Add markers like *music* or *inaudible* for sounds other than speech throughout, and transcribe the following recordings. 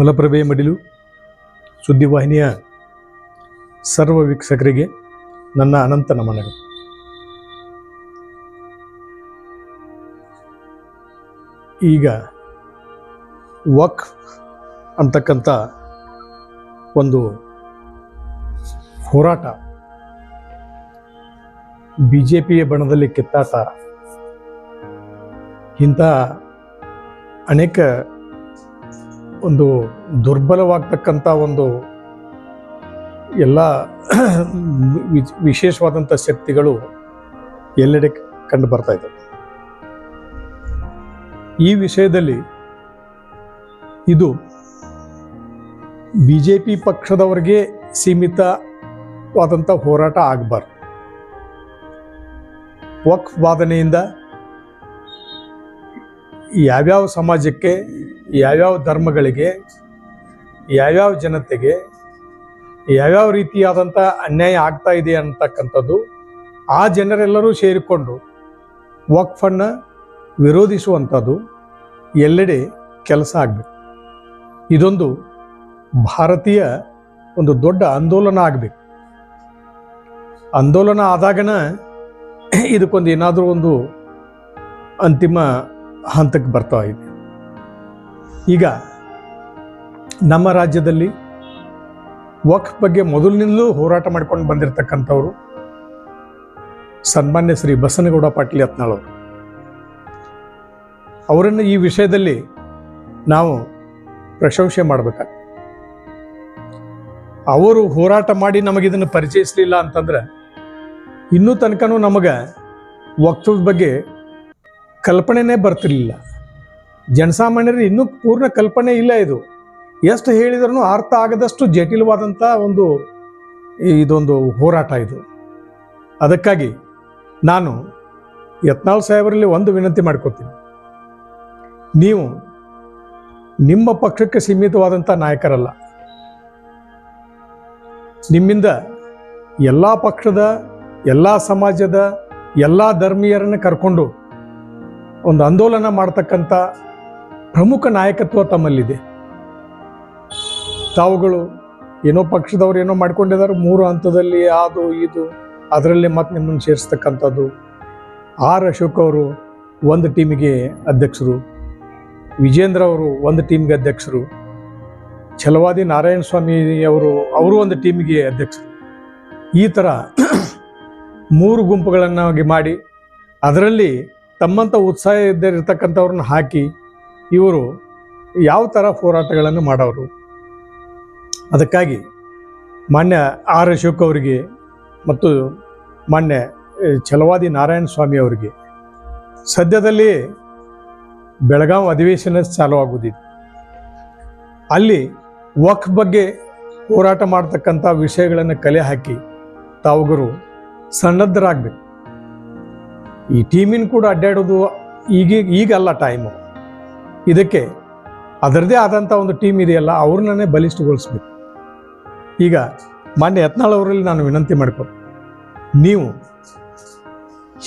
ಮಲಪ್ರಭೆ ಮಡಿಲು ಸುದ್ದಿವಾಹಿನಿಯ ಸರ್ವ ವೀಕ್ಷಕರಿಗೆ ನನ್ನ ಅನಂತ ನಮನಗಳು. ಈಗ ವಕ್ ಅಂತಕ್ಕಂಥ ಒಂದು ಹೋರಾಟ. ಬಿ ಜೆ ಪಿಯ ಬಣದಲ್ಲಿ ಕಿತ್ತಾಟ. ಇಂಥ ಅನೇಕ ಒಂದು ದುರ್ಬಲವಾಗ್ತಕ್ಕಂಥ ಒಂದು ಎಲ್ಲ *clears throat* ವಿಶೇಷವಾದಂಥ ಶಕ್ತಿಗಳು ಎಲ್ಲೆಡೆ ಕಂಡು ಬರ್ತಾ ಇದ್ದಾವೆ. ಈ ವಿಷಯದಲ್ಲಿ ಇದು ಬಿ ಜೆ ಪಿ ಪಕ್ಷದವರಿಗೆ ಸೀಮಿತವಾದಂಥ ಹೋರಾಟ ಆಗಬಾರ್ದು. ವಕ್ಫ್ ವಾದನೆಯಿಂದ ಯಾವ್ಯಾವ ಸಮಾಜಕ್ಕೆ ಯಾವ್ಯಾವ ಧರ್ಮಗಳಿಗೆ, ಯಾವ್ಯಾವ ಜನತೆಗೆ, ಯಾವ್ಯಾವ ರೀತಿಯಾದಂಥ ಅನ್ಯಾಯ ಆಗ್ತಾ ಇದೆ ಅಂತಕ್ಕಂಥದ್ದು ಆ ಜನರೆಲ್ಲರೂ ಸೇರಿಕೊಂಡು ವಕ್ಫನ್ನು ವಿರೋಧಿಸುವಂಥದ್ದು ಎಲ್ಲೆಡೆ ಕೆಲಸ ಆಗಬೇಕು. ಇದೊಂದು ಭಾರತೀಯ ಒಂದು ದೊಡ್ಡ ಆಂದೋಲನ ಆಗಬೇಕು. ಆಂದೋಲನ ಆದಾಗನ ಇದಕ್ಕೊಂದು ಏನಾದರೂ ಒಂದು ಅಂತಿಮ ಹಂತಕ್ಕೆ ಬರ್ತಾ ಇದೆ. ಈಗ ನಮ್ಮ ರಾಜ್ಯದಲ್ಲಿ ವಕ್ ಬಗ್ಗೆ ಮೊದಲಿನಿಂದಲೂ ಹೋರಾಟ ಮಾಡ್ಕೊಂಡು ಬಂದಿರತಕ್ಕಂಥವ್ರು ಸನ್ಮಾನ್ಯ ಶ್ರೀ ಬಸನಗೌಡ ಪಾಟೀಲ್ ಯತ್ನಾಳವರು. ಅವರನ್ನು ಈ ವಿಷಯದಲ್ಲಿ ನಾವು ಪ್ರಶಂಸೆ ಮಾಡಬೇಕಾಗ್ತದೆ. ಅವರು ಹೋರಾಟ ಮಾಡಿ ನಮಗಿದನ್ನು ಪರಿಚಯಿಸಲಿಲ್ಲ ಅಂತಂದ್ರೆ ಇನ್ನೂ ತನಕನೂ ನಮಗೆ ವಕ್ತದ ಬಗ್ಗೆ ಕಲ್ಪನೆನೇ ಬರ್ತಿರ್ಲಿಲ್ಲ. ಜನಸಾಮಾನ್ಯರು ಇನ್ನೂ ಪೂರ್ಣ ಕಲ್ಪನೆ ಇಲ್ಲ ಇದು. ಎಷ್ಟು ಹೇಳಿದ್ರೂ ಅರ್ಥ ಆಗದಷ್ಟು ಜಟಿಲವಾದಂಥ ಒಂದು ಇದೊಂದು ಹೋರಾಟ ಇದು. ಅದಕ್ಕಾಗಿ ನಾನು ಯತ್ನಾಳ್ ಸಾಹೇಬರಲ್ಲಿ ಒಂದು ವಿನಂತಿ ಮಾಡ್ಕೋತೀನಿ. ನೀವು ನಿಮ್ಮ ಪಕ್ಷಕ್ಕೆ ಸೀಮಿತವಾದಂಥ ನಾಯಕರಲ್ಲ. ನಿಮ್ಮಿಂದ ಎಲ್ಲ ಪಕ್ಷದ, ಎಲ್ಲ ಸಮಾಜದ, ಎಲ್ಲ ಧರ್ಮೀಯರನ್ನು ಕರ್ಕೊಂಡು ಒಂದು ಆಂದೋಲನ ಮಾಡ್ತಕ್ಕಂಥ ಪ್ರಮುಖ ನಾಯಕತ್ವ ತಮ್ಮಲ್ಲಿದೆ. ತಾವುಗಳು ಏನೋ ಪಕ್ಷದವ್ರು ಏನೋ ಮಾಡ್ಕೊಂಡಿದ್ದಾರೆ, ಮೂರು ಹಂತದಲ್ಲಿ ಅದು, ಇದು, ಅದರಲ್ಲಿ ಮತ್ತೆ ನಿಮ್ಮನ್ನು ಸೇರಿಸ್ತಕ್ಕಂಥದ್ದು. ಆರ್ ಅಶೋಕ್ ಅವರು ಒಂದು ಟೀಮಿಗೆ ಅಧ್ಯಕ್ಷರು, ವಿಜೇಂದ್ರ ಅವರು ಒಂದು ಟೀಮ್ಗೆ ಅಧ್ಯಕ್ಷರು, ಛಲವಾದಿ ನಾರಾಯಣ ಸ್ವಾಮಿ ಅವರು ಅವರು ಒಂದು ಟೀಮಿಗೆ ಅಧ್ಯಕ್ಷರು. ಈ ಥರ *clears throat* ಮೂರು ಗುಂಪುಗಳನ್ನಾಗಿ ಮಾಡಿ, ಅದರಲ್ಲಿ ತಮ್ಮಂಥ ಉತ್ಸಾಹ ಇದ್ದರಿರ್ತಕ್ಕಂಥವ್ರನ್ನ ಹಾಕಿ ಇವರು ಯಾವ ಥರ ಹೋರಾಟಗಳನ್ನು ಮಾಡೋರು? ಅದಕ್ಕಾಗಿ ಮಾನ್ಯ ಆರ್ ಅಶೋಕ್ ಅವರಿಗೆ ಮತ್ತು ಮಾನ್ಯ ಛಲವಾದಿ ನಾರಾಯಣ ಸ್ವಾಮಿ ಅವರಿಗೆ ಸದ್ಯದಲ್ಲಿ ಬೆಳಗಾವಿ ಅಧಿವೇಶನ ಚಾಲೂ ಆಗುವುದಿದೆ ಅಲ್ಲಿ ವಕ್ ಬಗ್ಗೆ ಹೋರಾಟ ಮಾಡ್ತಕ್ಕಂಥ ವಿಷಯಗಳನ್ನು ಕಲೆ ಹಾಕಿ ತಾವುಗರು ಸನ್ನದ್ಧರಾಗಬೇಕು. ಈ ಟೀಮಿನ ಕೂಡ ಅಡ್ಡಾಡೋದು ಈಗ, ಈಗಲ್ಲ ಟೈಮು ಇದಕ್ಕೆ ಅದರದೇ ಆದಂಥ ಒಂದು ಟೀಮ್ ಇದೆಯಲ್ಲ, ಅವ್ರನ್ನೇ ಬಲಿಷ್ಠಗೊಳಿಸ್ಬೇಕು. ಈಗ ಮಾನ್ಯ ಯತ್ನಾಳ್ ಅವರಲ್ಲಿ ನಾನು ವಿನಂತಿ ಮಾಡ್ಕೊ ನೀವು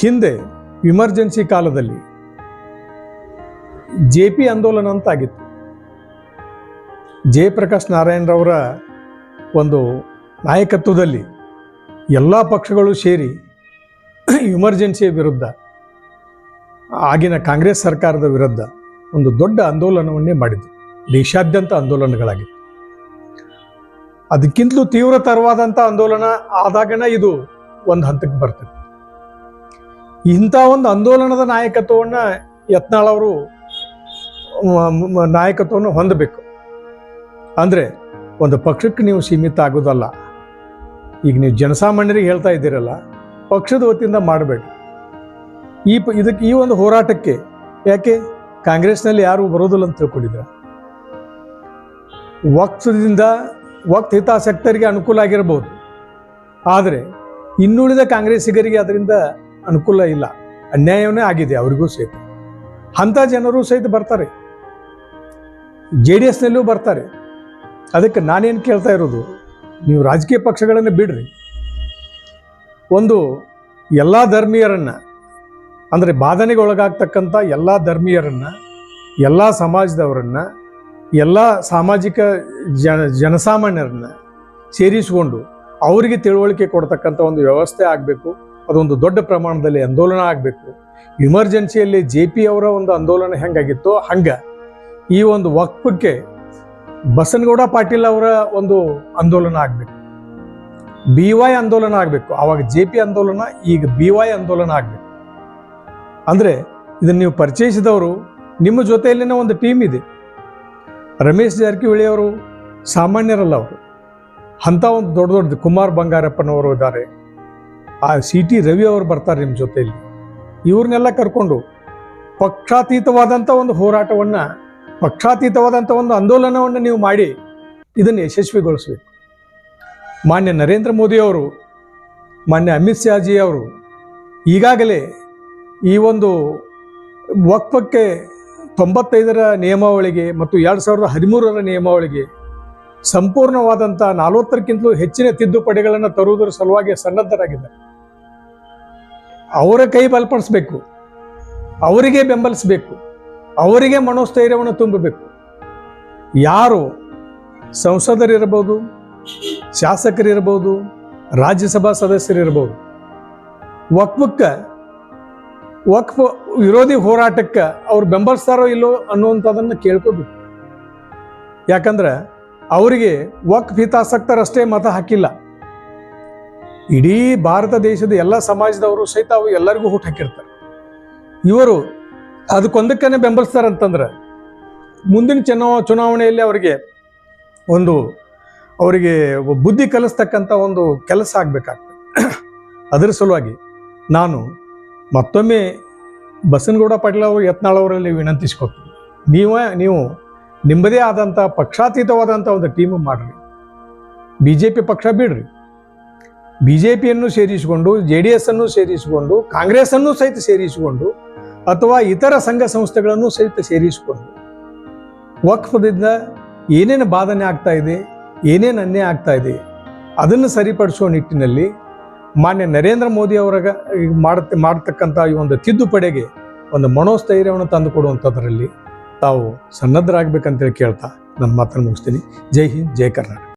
ಹಿಂದೆ ಇಮರ್ಜೆನ್ಸಿ ಕಾಲದಲ್ಲಿ ಜೆ ಪಿ ಆಂದೋಲನ ಅಂತ ಆಗಿತ್ತು ಜಯಪ್ರಕಾಶ್ ನಾರಾಯಣರವರ ಒಂದು ನಾಯಕತ್ವದಲ್ಲಿ ಎಲ್ಲ ಪಕ್ಷಗಳು ಸೇರಿ ಇಮರ್ಜೆನ್ಸಿಯ ವಿರುದ್ಧ, ಆಗಿನ ಕಾಂಗ್ರೆಸ್ ಸರ್ಕಾರದ ವಿರುದ್ಧ ಒಂದು ದೊಡ್ಡ ಆಂದೋಲನವನ್ನೇ ಮಾಡಿದ್ದು. ದೇಶಾದ್ಯಂತ ಆಂದೋಲನಗಳಾಗಿತ್ತು ಅದಕ್ಕಿಂತಲೂ ತೀವ್ರತರವಾದಂಥ ಆಂದೋಲನ ಆದಾಗನ ಇದು ಒಂದು ಹಂತಕ್ಕೆ ಬರ್ತದೆ. ಇಂಥ ಒಂದು ಆಂದೋಲನದ ನಾಯಕತ್ವವನ್ನು ಯತ್ನಾಳ್ ಅವರು ನಾಯಕತ್ವವನ್ನು ಹೊಂದಬೇಕು. ಅಂದರೆ ಒಂದು ಪಕ್ಷಕ್ಕೆ ನೀವು ಸೀಮಿತ ಆಗೋದಲ್ಲ. ಈಗ ನೀವು ಜನಸಾಮಾನ್ಯರಿಗೆ ಹೇಳ್ತಾ ಇದ್ದೀರಲ್ಲ, ಪಕ್ಷದ ವತಿಯಿಂದ ಮಾಡಬೇಡಿ. ಈ ಇದಕ್ಕೆ ಈ ಒಂದು ಹೋರಾಟಕ್ಕೆ ಯಾಕೆ ಕಾಂಗ್ರೆಸ್ನಲ್ಲಿ ಯಾರು ಬರೋದಿಲ್ಲ ಅಂತ ತಿಳ್ಕೊಂಡಿದ್ರ ವಕ್ತದಿಂದ, ವಕ್ತ ಹಿತಾಸಕ್ತರಿಗೆ ಅನುಕೂಲ ಆಗಿರಬಹುದು. ಆದರೆ ಇನ್ನುಳಿದ ಕಾಂಗ್ರೆಸ್ಸಿಗರಿಗೆ ಅದರಿಂದ ಅನುಕೂಲ ಇಲ್ಲ. ಅನ್ಯಾಯವೇ ಆಗಿದೆ, ಅವರಿಗೂ ಸಹಿತ. ಅಂಥ ಜನರು ಸಹಿತ ಬರ್ತಾರೆ. ಜೆ ಡಿ ಎಸ್ನಲ್ಲೂ ಬರ್ತಾರೆ. ಅದಕ್ಕೆ ನಾನೇನು ಕೇಳ್ತಾ ಇರೋದು, ನೀವು ರಾಜಕೀಯ ಪಕ್ಷಗಳನ್ನು ಬಿಡ್ರಿ. ಒಂದು ಎಲ್ಲ ಧರ್ಮೀಯರನ್ನು ಅಂದರೆ ಬಾಧನೆಗೆ ಒಳಗಾಗ್ತಕ್ಕಂಥ ಎಲ್ಲ ಧರ್ಮೀಯರನ್ನು, ಎಲ್ಲ ಸಮಾಜದವರನ್ನು, ಎಲ್ಲ ಸಾಮಾಜಿಕ ಜನ, ಜನಸಾಮಾನ್ಯರನ್ನ ಸೇರಿಸಿಕೊಂಡು ಅವರಿಗೆ ತಿಳುವಳಿಕೆ ಕೊಡ್ತಕ್ಕಂಥ ಒಂದು ವ್ಯವಸ್ಥೆ ಆಗಬೇಕು. ಅದೊಂದು ದೊಡ್ಡ ಪ್ರಮಾಣದಲ್ಲಿ ಆಂದೋಲನ ಆಗಬೇಕು. ಇಮರ್ಜೆನ್ಸಿಯಲ್ಲಿ ಜೆ ಪಿ ಅವರ ಒಂದು ಆಂದೋಲನ ಹೆಂಗಾಗಿತ್ತೋ ಹಂಗೆ. ಈ ಒಂದು ವಕ್ಫಕ್ಕೆ ಬಸನಗೌಡ ಪಾಟೀಲ್ ಅವರ ಒಂದು ಆಂದೋಲನ ಆಗಬೇಕು. ಬಿ ವೈ ಆಂದೋಲನ ಆಗಬೇಕು. ಆವಾಗ ಜೆ ಪಿ ಆಂದೋಲನ, ಈಗ ಬಿ ವೈ ಆಂದೋಲನ ಆಗಬೇಕು. ಅಂದರೆ ಇದನ್ನು ನೀವು ಪರಿಚಯಿಸಿದವರು ನಿಮ್ಮ ಜೊತೆಯಲ್ಲಿನ ಒಂದು ಟೀಮ್ ಇದೆ. ರಮೇಶ್ ಜಾರಕಿಹೊಳಿ ಅವರು ಸಾಮಾನ್ಯರಲ್ಲ ಅವರು. ಅಂಥ ಒಂದು ದೊಡ್ಡ ದೊಡ್ಡ ಕುಮಾರ್ ಬಂಗಾರಪ್ಪನವರು ಇದ್ದಾರೆ. ಆ ಸಿ ಟಿ ರವಿ ಅವರು ಬರ್ತಾರೆ ನಿಮ್ಮ ಜೊತೆಯಲ್ಲಿ. ಇವ್ರನ್ನೆಲ್ಲ ಕರ್ಕೊಂಡು ಪಕ್ಷಾತೀತವಾದಂಥ ಒಂದು ಹೋರಾಟವನ್ನು, ಪಕ್ಷಾತೀತವಾದಂಥ ಒಂದು ಆಂದೋಲನವನ್ನು ನೀವು ಮಾಡಿ ಇದನ್ನು ಯಶಸ್ವಿಗೊಳಿಸಬೇಕು. ಮಾನ್ಯ ನರೇಂದ್ರ ಮೋದಿಯವರು ಮಾನ್ಯ ಅಮಿತ್ ಶಾಜಿ ಅವರು ಈಗಾಗಲೇ ಈ ಒಂದು ವಕ್ಫಕ್ಕೆ ತೊಂಬತ್ತೈದರ ನಿಯಮಾವಳಿಗೆ ಮತ್ತು ಎರಡು ಸಾವಿರದ ಹದಿಮೂರರ ನಿಯಮಾವಳಿಗೆ ಸಂಪೂರ್ಣವಾದಂಥ ನಲವತ್ತರಕ್ಕಿಂತಲೂ ಹೆಚ್ಚಿನ ತಿದ್ದುಪಡಿಗಳನ್ನು ತರುವುದರ ಸಲುವಾಗಿ ಸನ್ನದ್ಧರಾಗಿದ್ದಾರೆ. ಅವರ ಕೈ ಬಲಪಡಿಸ್ಬೇಕು, ಅವರಿಗೆ ಬೆಂಬಲಿಸಬೇಕು, ಅವರಿಗೆ ಮನೋಸ್ಥೈರ್ಯವನ್ನು ತುಂಬಬೇಕು. ಯಾರು ಸಂಸದರಿರ್ಬೋದು ಶಾಸಕರಿರ್ಬೋದು ರಾಜ್ಯಸಭಾ ಸದಸ್ಯರಿರ್ಬೋದು ವಕ್ಫಕ್ಕೆ ವಕ್ಫ್ ವಿರೋಧಿ ಹೋರಾಟಕ್ಕೆ ಅವ್ರು ಬೆಂಬಲಿಸ್ತಾರೋ ಇಲ್ಲೋ ಅನ್ನುವಂಥದ್ದನ್ನು ಕೇಳ್ಕೋಬೇಕು. ಯಾಕಂದ್ರೆ ಅವರಿಗೆ ವಕ್ಫ್ ಹಿತಾಸಕ್ತರಷ್ಟೇ ಮತ ಹಾಕಿಲ್ಲ. ಇಡೀ ಭಾರತ ದೇಶದ ಎಲ್ಲ ಸಮಾಜದವರು ಸಹಿತ ಅವು ಎಲ್ಲರಿಗೂ ಹುಟ್ಟು ಹಾಕಿರ್ತಾರೆ. ಇವರು ಅದಕ್ಕೊಂದಕ್ಕೇ ಬೆಂಬಲಿಸ್ತಾರಂತಂದ್ರೆ ಮುಂದಿನ ಚುನಾವ ಚುನಾವಣೆಯಲ್ಲಿ ಅವರಿಗೆ ಒಂದು ಅವರಿಗೆ ಬುದ್ಧಿ ಕಲಿಸ್ತಕ್ಕಂಥ ಒಂದು ಕೆಲಸ ಆಗಬೇಕಾಗ್ತದೆ. ಅದರ ಸಲುವಾಗಿ ನಾನು ಮತ್ತೊಮ್ಮೆ ಬಸನಗೌಡ ಪಾಟೀಲ್ ಅವರು ಯತ್ನಾಳ್ ಅವರಲ್ಲಿ ವಿನಂತಿಸ್ಕೊತೀನಿ ನೀವು ನೀವು ನಿಮ್ಮದೇ ಆದಂಥ ಪಕ್ಷಾತೀತವಾದಂಥ ಒಂದು ಟೀಮ್ ಮಾಡಿರಿ. ಬಿ ಜೆ ಪಿ ಪಕ್ಷ ಬಿಡ್ರಿ. ಬಿ ಜೆ ಪಿಯನ್ನು ಸೇರಿಸಿಕೊಂಡು ಜೆ ಡಿ ಎಸ್ ಅನ್ನು ಸೇರಿಸಿಕೊಂಡು ಕಾಂಗ್ರೆಸ್ಸನ್ನು ಸಹಿತ ಸೇರಿಸಿಕೊಂಡು, ಅಥವಾ ಇತರ ಸಂಘ ಸಂಸ್ಥೆಗಳನ್ನು ಸಹಿತ ಸೇರಿಸಿಕೊಂಡು, ವಕ್ಫದಿಂದ ಏನೇನು ಬಾಧನೆ ಆಗ್ತಾ ಇದೆ, ಏನೇನು ಅನ್ಯಾಯ ಆಗ್ತಾ ಇದೆ, ಅದನ್ನು ಸರಿಪಡಿಸುವ ನಿಟ್ಟಿನಲ್ಲಿ ಮಾನ್ಯ ನರೇಂದ್ರ ಮೋದಿ ಅವರ ಮಾಡ್ತ ಮಾಡ್ತಕ್ಕಂಥ ಈ ಒಂದು ತಿದ್ದುಪಡಿಗೆ ಒಂದು ಮನೋಸ್ಥೈರ್ಯವನ್ನು ತಂದುಕೊಡುವಂಥದ್ರಲ್ಲಿ ತಾವು ಸನ್ನದ್ಧರಾಗಬೇಕಂತೇಳಿ ಕೇಳ್ತಾ ನನ್ನ ಮಾತನ್ನು ಮುಗಿಸ್ತೀನಿ. ಜೈ ಹಿಂದ್, ಜೈ ಕರ್ನಾಟಕ.